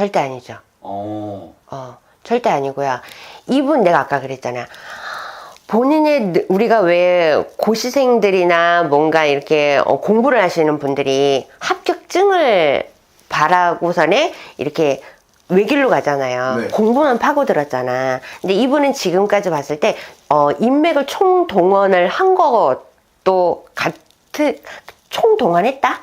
절대 아니죠. 어. 어, 절대 아니고요. 이분 내가 아까 그랬잖아. 본인의 느- 우리가 왜 고시생들이나 뭔가 이렇게 어, 공부를 하시는 분들이 합격증을 바라고선에 이렇게 외길로 가잖아요. 네. 공부만 파고들었잖아. 근데 이분은 지금까지 봤을 때 어, 인맥을 총동원을 한 것도 같은 총동원했다.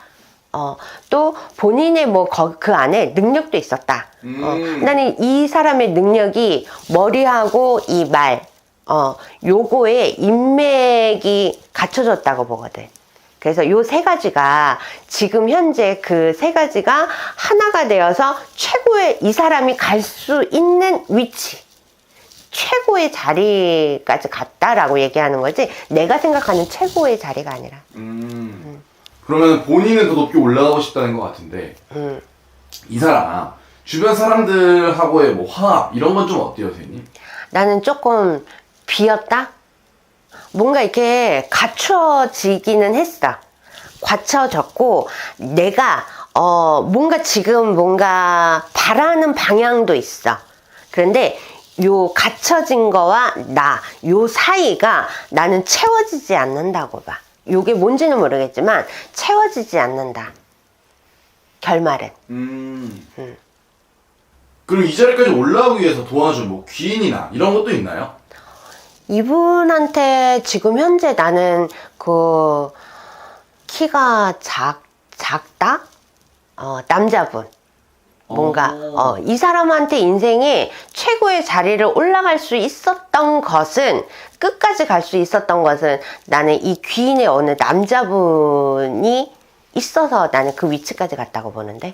어, 또 본인의 뭐 그 안에 능력도 있었다. 음. 어, 나는 이 사람의 능력이 머리하고 이 말, 어, 요거에 인맥이 갖춰졌다고 보거든. 그래서 요 세 가지가 지금 현재 그 세 가지가 하나가 되어서 최고의 이 사람이 갈 수 있는 위치. 최고의 자리까지 갔다라고 얘기하는 거지 내가 생각하는 최고의 자리가 아니라 음. 그러면 본인은 더 높게 올라가고 싶다는 것 같은데 음. 이 사람 주변 사람들하고의 뭐 화합 이런 건 좀 어때요, 선생님? 나는 조금 비었다? 뭔가 이렇게 갖춰지기는 했어. 갖춰졌고, 내가, 어, 뭔가 지금 뭔가 바라는 방향도 있어. 그런데 요 갖춰진 거와 나, 요 사이가 나는 채워지지 않는다고 봐. 요게 뭔지는 모르겠지만, 채워지지 않는다. 결말은. 음. 음. 그럼 이 자리까지 올라가기 위해서 도와준 뭐 귀인이나 이런 것도 있나요? 이분한테 지금 현재 나는 그 키가 작 작다 어 남자분 뭔가 어. 어이 사람한테 인생에 최고의 자리를 올라갈 수 있었던 것은 끝까지 갈 수 있었던 것은 나는 이 귀인의 어느 남자분이 있어서 나는 그 위치까지 갔다고 보는데